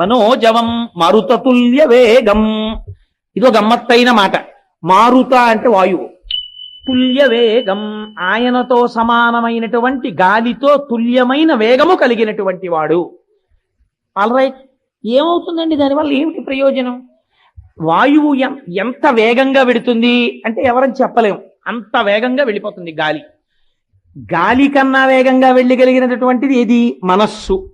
మనోజవం మరుతతుల్య వేగం ఇదో గమ్మత్తైన మాట. మారుత అంటే వాయువు. తుల్య వేగం ఆయనతో సమానమైనటువంటి గాలితో తుల్యమైన వేగము కలిగినటువంటి వాడు. ఆల్రైట్ ఏమవుతుందండి? దానివల్ల ఏమిటి ప్రయోజనం? వాయువు ఎం- ఎంత వేగంగా వెడుతుంది అంటే ఎవరని చెప్పలేము అంత వేగంగా వెళ్ళిపోతుంది గాలి. గాలి కన్నా వేగంగా వెళ్ళగలిగినటువంటిది ఏది? మనస్సు.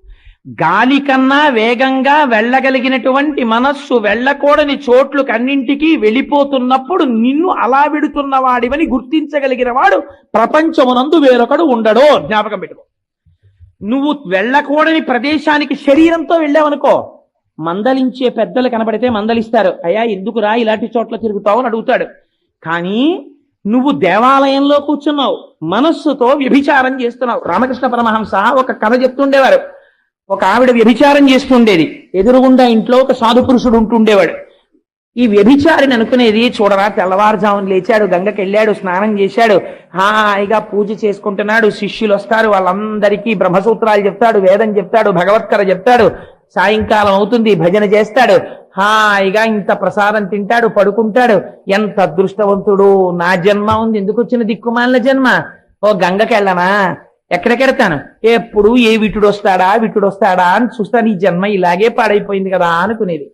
గాలి కన్నా వేగంగా వెళ్ళగలిగినటువంటి మనస్సు వెళ్ళకూడని చోట్లు కన్నింటికి వెళ్ళిపోతున్నప్పుడు నిన్ను అలా వెడుతున్న వాడివని గుర్తించగలిగిన వాడు ప్రపంచమునందు వేరొకడు ఉండడో. జ్ఞాపకం పెట్టుకో. నువ్వు వెళ్ళకూడని ప్రదేశానికి శరీరంతో వెళ్ళావనుకో మందలించే పెద్దలు కనబడితే మందలిస్తారు. అయ్యా ఎందుకురా ఇలాంటి చోట్ల తిరుగుతావు అని అడుగుతాడు. కానీ నువ్వు దేవాలయంలో కూర్చున్నావు మనస్సుతో వ్యభిచారం చేస్తున్నావు. రామకృష్ణ పరమహంస ఒక కథ చెప్తుండేవారు. ఒక ఆవిడ వ్యభిచారం చేస్తుండేది. ఎదురుగుండా ఇంట్లో ఒక సాధు పురుషుడు ఉంటుండేవాడు. ఈ వ్యభిచారిని అనుకునేది చూడరా తెల్లవారుజామున లేచాడు గంగకి వెళ్ళాడు స్నానం చేశాడు హాయిగా పూజ చేసుకుంటున్నాడు శిష్యులు వస్తారు వాళ్ళందరికీ బ్రహ్మసూత్రాలు చెప్తాడు వేదం చెప్తాడు భగవత్కర చెప్తాడు సాయంకాలం అవుతుంది భజన చేస్తాడు హాయిగా ఇంత ప్రసాదం తింటాడు పడుకుంటాడు. ఎంత అదృష్టవంతుడు నా జన్మ ఉంది ఎందుకు వచ్చిన దిక్కుమాలిన జన్మ? ఓ గంగకెళ్ళనా? ఎక్కడికెడతాను? ఎప్పుడు ఏ విటుడు వస్తాడా విటుడు వస్తాడా అని చూస్తాను ఈ జన్మ ఇలాగే పాడైపోయింది కదా అనుకునేది.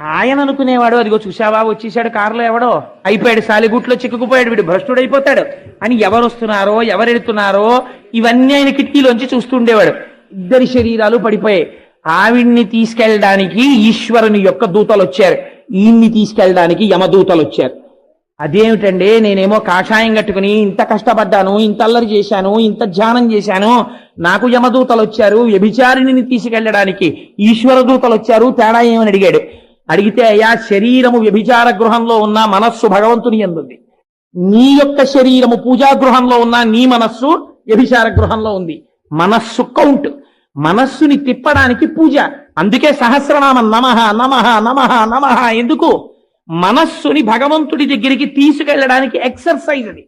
ఆయన అనుకునేవాడు అదిగో చూసావా వచ్చేసాడు కారులో ఎవడో? అయిపోయాడు సాలిగుట్లో చిక్కుకుపోయాడు వీడు అయిపోతాడు అని ఎవరు వస్తున్నారో ఎవరు వెళుతున్నారో ఇవన్నీ ఆయన కిటికీలోంచి చూస్తుండేవాడు. ఇద్దరి శరీరాలు పడిపోయాయి. ఆవిడ్ని తీసుకెళ్ళడానికి ఈశ్వరుని యొక్క దూతలు వచ్చారు ఈయన్ని తీసుకెళ్ళడానికి యమదూతలు వచ్చారు అదేమిటండి? నేనేమో కాషాయం కట్టుకుని ఇంత కష్టపడ్డాను ఇంత అల్లరి చేశాను ఇంత ధ్యానం చేశాను. నాకు యమదూతలు వచ్చారు వ్యభిచారిణిని తీసుకెళ్ళడానికి ఈశ్వర దూతలు వచ్చారు తేడా ఏమని అడిగాడు? అడిగితే అయ్యా శరీరము వ్యభిచార గృహంలో ఉన్న మనస్సు భగవంతుని ఎందుంది? నీ యొక్క శరీరము పూజా గృహంలో ఉన్న నీ మనస్సు వ్యభిచార గృహంలో ఉంది. మనస్సు కౌంట్. మనస్సుని తిప్పడానికి పూజ. అందుకే సహస్రనామం నమః నమః నమః నమః. ఎందుకు? మనస్సుని భగవంతుడి దగ్గరికి తీసుకెళ్ళడానికి ఎక్సర్సైజ్ అది